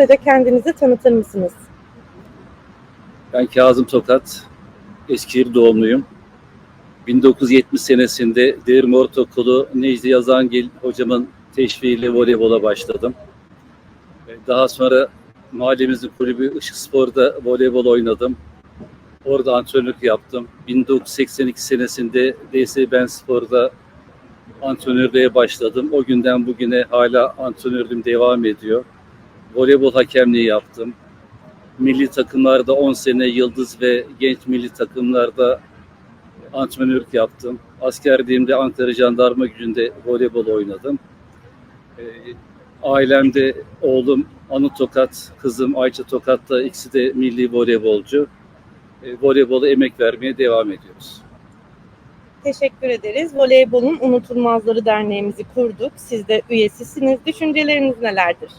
kısaca kendinizi tanıtır mısınız? Ben Kazım Tokat, Eskişehir doğumluyum. 1970 senesinde Değirme Ortaokulu Necdi Yazangil hocamın teşviğiyle voleybola başladım. Daha sonra mahallemizin kulübü Işık Spor'da voleybol oynadım. Orada antrenörlük yaptım. 1982 senesinde DS Ben Spor'da antrenörlüğe başladım. O günden bugüne hala antrenörlüğüm devam ediyor. Voleybol hakemliği yaptım milli takımlarda 10 sene yıldız ve genç milli takımlarda antrenörlük yaptım. Askerliğimde Ankara Jandarma Gücü'nde voleybol oynadım. Ee, ailemde oğlum Anı Tokat, kızım Ayça Tokat da ikisi de milli voleybolcu. Ee, voleybola emek vermeye devam ediyoruz. Teşekkür ederiz. Voleybolun Unutulmazları Derneğimizi kurduk. Siz de üyesisiniz. Düşünceleriniz nelerdir?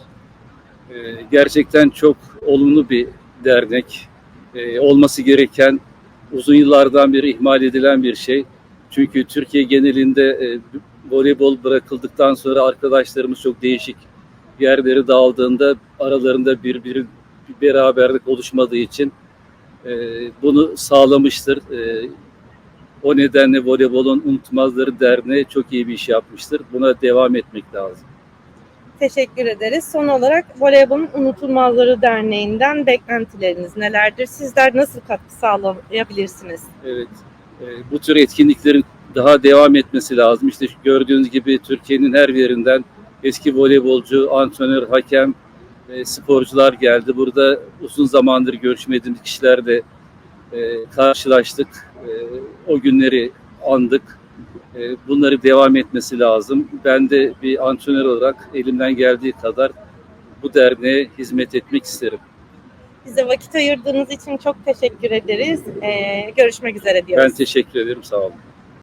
Ee, gerçekten çok olumlu bir dernek. Ee, olması gereken uzun yıllardan beri ihmal edilen bir şey. Çünkü Türkiye genelinde e, voleybol bırakıldıktan sonra arkadaşlarımız çok değişik yerlere dağıldığında aralarında bir, bir, bir beraberlik oluşmadığı için e, bunu sağlamıştır. E, o nedenle Voleybolun Unutmazları Derneği çok iyi bir iş yapmıştır. Buna devam etmek lazım. Teşekkür ederiz. Son olarak Voleybolun Unutulmazları Derneği'nden beklentileriniz nelerdir? Sizler nasıl katkı sağlayabilirsiniz? Evet. e, bu tür etkinliklerin daha devam etmesi lazım. İşte gördüğünüz gibi Türkiye'nin her yerinden eski voleybolcu, antrenör, hakem, sporcular geldi. Burada uzun zamandır görüşmediğimiz kişilerle e, karşılaştık. E, o günleri andık. E, bunları devam etmesi lazım. Ben de bir antrenör olarak elimden geldiği kadar bu derneğe hizmet etmek isterim. Bize vakit ayırdığınız için çok teşekkür ederiz. Ee, görüşmek üzere diyoruz. Ben teşekkür ederim. Sağ olun.